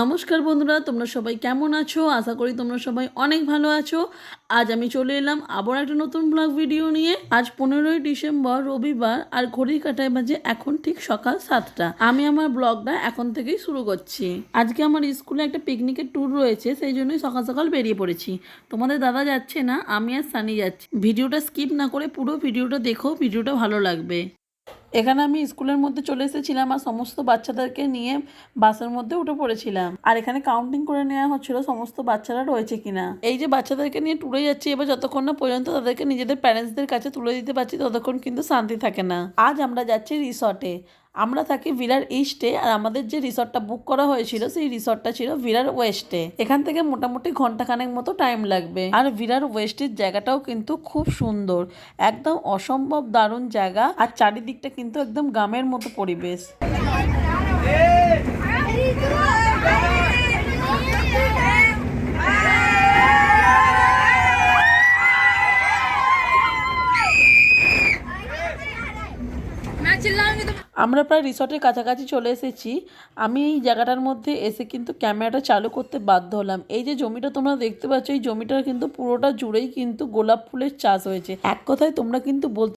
নমস্কার বন্ধুরা, তোমরা সবাই কেমন আছো? আশা করি তোমরা সবাই অনেক ভালো আছো। আজ আমি চলে এলাম আবার একটা নতুন ব্লগ ভিডিও নিয়ে। আজ পনেরোই ডিসেম্বর, রবিবার, আর ঘড়ির কাটায় বাজে এখন ঠিক সকাল সাতটা। আমি আমার ব্লগটা এখন থেকেই শুরু করছি। আজকে আমার স্কুলে একটা পিকনিকের ট্যুর রয়েছে, সেই জন্যই সকাল সকাল বেরিয়ে পড়েছি। তোমাদের দাদা যাচ্ছে না, আমি আর সানি যাচ্ছি। ভিডিওটা স্কিপ না করে পুরো ভিডিওটা দেখো ভিডিওটা ভালো লাগবে। এখানে আমি স্কুলের মধ্যে চলে এসেছিলাম আর সমস্ত বাচ্চাদেরকে নিয়ে বাসের মধ্যে উঠে পড়েছিলাম। আর এখানে কাউন্টিং করে নেওয়া হচ্ছিল সমস্ত বাচ্চারা রয়েছে কিনা। এই যে বাচ্চাদেরকে নিয়ে টুরে যাচ্ছি, এবার যতক্ষণ না পর্যন্ত তাদেরকে নিজেদের প্যারেন্টসদের কাছে তুলে দিতে পারছি, ততক্ষণ কিন্তু শান্তি থাকে না। আজ আমরা যাচ্ছি রিসর্টে আমরা থাকি ভিরার ইস্টে আর আমাদের যে রিসর্টটা বুক করা হয়েছিল সেই রিসর্টটা ছিল ভিরার ওয়েস্টে এখান থেকে মোটামুটি ঘন্টাখানেক মতো টাইম লাগবে আর ভিরার ওয়েস্টের জায়গাটাও কিন্তু খুব সুন্দর একদম অসম্ভব দারুণ জায়গা আর চারিদিকটা কিন্তু একদম গ্রামের মতো পরিবেশ আমরা প্রায় রিসর্টের কাছাকাছি চলে এসেছি। আমি এই জায়গাটার মধ্যে এসে কিন্তু ক্যামেরাটা চালু করতে বাধ্য হলাম। এই যে জমিটা তোমরা দেখতে পাচ্ছ, এই জমিটার কিন্তু পুরোটা জুড়েই কিন্তু গোলাপ ফুলের চাষ হয়েছে। এক কথায় তোমরা কিন্তু বলতে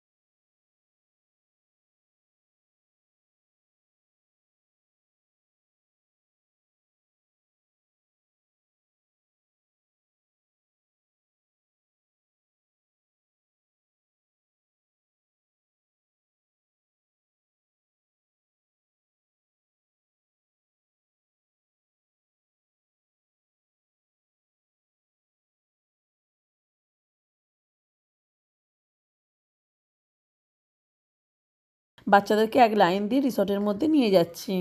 বাচ্চাদেরকে এক লাইন দিয়ে রিসর্টের মধ্যে নিয়ে যাচ্ছি।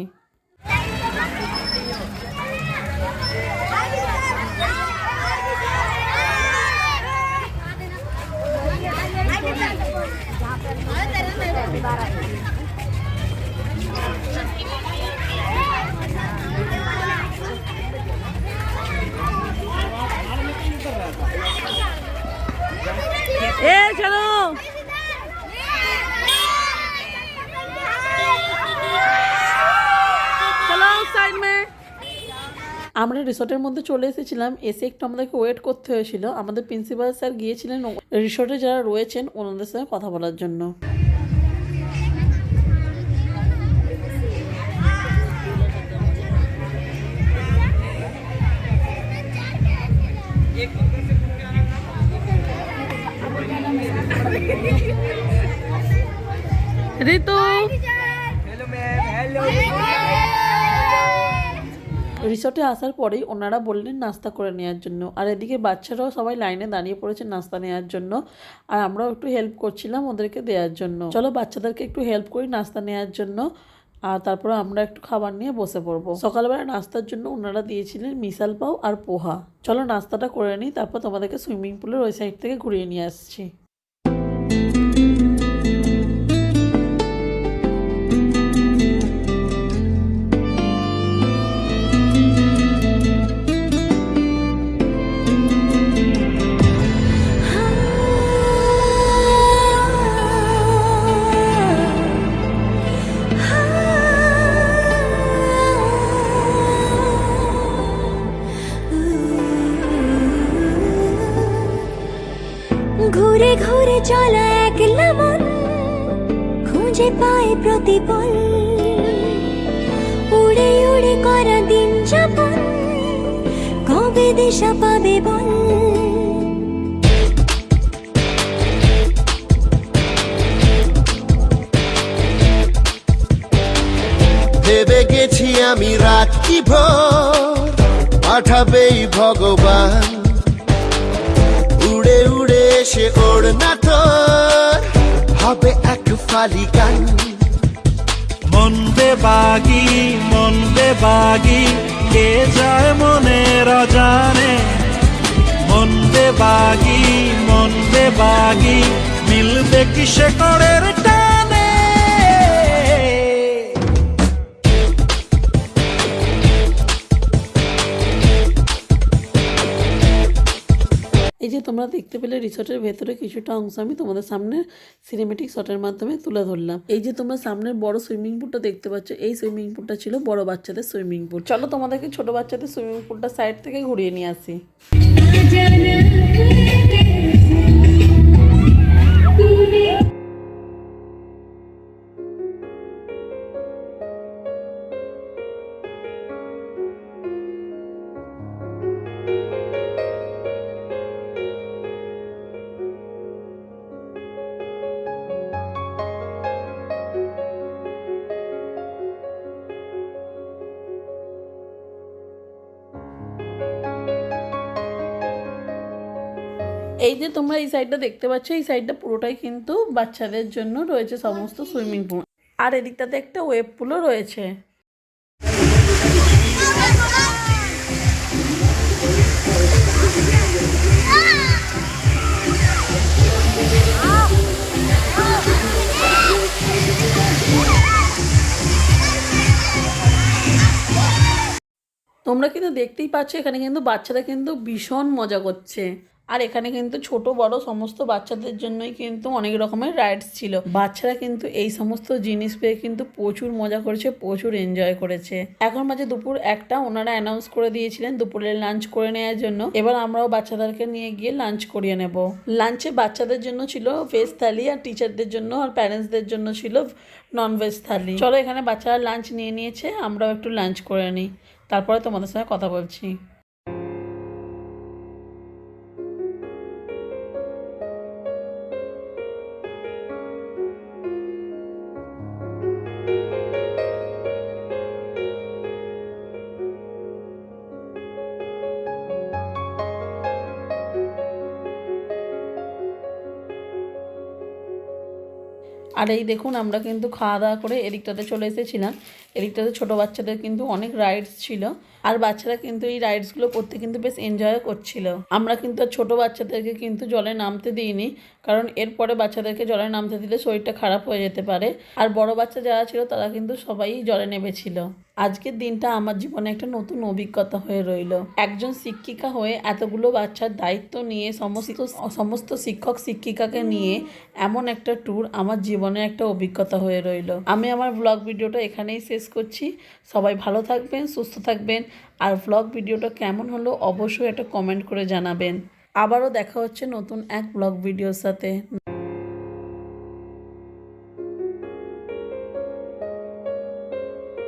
আমরা রিসর্টের মধ্যে চলে এসেছিলাম, এসে একটু আমাদেরকে ওয়েট করতে হয়েছিল। আমাদের প্রিন্সিপাল স্যার গিয়েছিলেন রিসোর্টে যারা রয়েছেন, ওনাদের সঙ্গে কথা বলার জন্য। ঋতু! রিসর্টে আসার পরেই ওনারা বললেন নাস্তা করে নেওয়ার জন্য। আর এদিকে বাচ্চারাও সবাই লাইনে দাঁড়িয়ে পড়েছে নাস্তা নেওয়ার জন্য। আর আমরাও একটু হেল্প করছিলাম ওদেরকে দেওয়ার জন্য। চলো বাচ্চাদেরকে একটু হেল্প করি নাস্তা নেওয়ার জন্য। আর তারপরে আমরা একটু খাবার নিয়ে বসে পড়ব। সকালবেলা নাস্তার জন্য ওনারা দিয়েছিলেন মিশাল পাও আর পোহা। চলো নাস্তাটা করে নিই, তারপর তোমাদেরকে সুইমিং পুলের ওই সাইড থেকে ঘুরিয়ে নিয়ে আসছি। ঘুরে ঘুরে চলা একলা মন খুঁজে পায় প্রতিপল। উড়ে উড়ে করা দিন যাপন, কবে দিশা পাবে বল? ভেবে গেছি আমি রাত্রি ভোর, পাঠাবেই ভগবান। উড়ে এসে ওর না তোর। হবে এক ফালি গান। মন বাগি মন বাগি, কে যায় মনে রাজানে? মন বাগি মন বাগি, মিলবে কিসে করের তোমরা দেখতে পেলে রিসর্টের ভেতরে কিছুটা অংশ আমি তোমাদের সামনে সিনেমেটিক শটের মাধ্যমে তুলে ধরলাম। এই যে তোমরা সামনের বড় সুইমিং পুলটা দেখতে পাচ্ছ, এই সুইমিং পুলটা ছিল বড় বাচ্চাদের সুইমিং পুল চলো তোমাদেরকে ছোট বাচ্চাদের সুইমিং পুলটা সাইড থেকে ঘুরিয়ে নিয়ে আসি। এই যে তোমরা এই সাইডটা দেখতে পাচ্ছ এই সাইডটা পুরোটাই কিন্তু বাচ্চাদের জন্য রয়েছে সমস্ত সুইমিং পুল আর এদিকটাতে একটা ওয়েব পুলও রয়েছে। তোমরা কিন্তু দেখতেই পাচ্ছ এখানে কিন্তু বাচ্চারা কিন্তু ভীষণ মজা করছে। আর এখানে কিন্তু ছোট, বড় সমস্ত বাচ্চাদের জন্যই কিন্তু অনেক রকমের রাইডস ছিল। বাচ্চারা কিন্তু এই সমস্ত জিনিস পেয়ে কিন্তু প্রচুর মজা করেছে, প্রচুর এনজয় করেছে। এখন মাঝে দুপুর একটা, ওনারা অ্যানাউন্স করে দিয়েছিলেন দুপুরে লাঞ্চ করে নেওয়ার জন্য। এবার আমরাও বাচ্চাদেরকে নিয়ে গিয়ে লাঞ্চ করিয়ে নেব। লাঞ্চে বাচ্চাদের জন্য ছিল ভেজ থালি আর টিচারদের জন্য আর প্যারেন্টসদের জন্য ছিল নন ভেজ থালি। চলো এখানে বাচ্চারা লাঞ্চ নিয়ে নিয়েছে, আমরাও একটু লাঞ্চ করে নিই। তারপরে তোমাদের সঙ্গে কথা বলছি। আর এই দেখুন, আমরা কিন্তু খাওয়া দাওয়া করে এদিকটাতে চলে এসেছিলাম। এদিকটাতে ছোটো বাচ্চাদের কিন্তু অনেক রাইডস ছিল। আর বাচ্চারা কিন্তু এই রাইডসগুলো করতে কিন্তু বেশ এনজয় করছিল। আমরা কিন্তু ছোটো বাচ্চাদেরকে কিন্তু জলে নামতে দিইনি, কারণ এরপরে বাচ্চাদেরকে জলে নামতে দিলে শরীরটা খারাপ হয়ে যেতে পারে। আর বড় বাচ্চা যারা ছিল, তারা কিন্তু সবাই জলে নেমেছিল। আজকের দিনটা আমার জীবনে একটা নতুন অভিজ্ঞতা হয়ে রইল। একজন শিক্ষিকা হয়ে এতগুলো বাচ্চার দায়িত্ব নিয়ে সমস্ত সমস্ত শিক্ষক শিক্ষিকাকে নিয়ে এমন একটা ট্যুর আমার জীবনে একটা অভিজ্ঞতা হয়ে রইল। আমি আমার ব্লগ ভিডিওটা এখানেই শেষ করছি। সবাই ভালো থাকবেন, সুস্থ থাকবেন। আর ব্লগ ভিডিওটা কেমন হলো অবশ্যই একটা কমেন্ট করে জানাবেন। আবারও দেখা হচ্ছে নতুন এক ব্লগ ভিডিওর সাথে।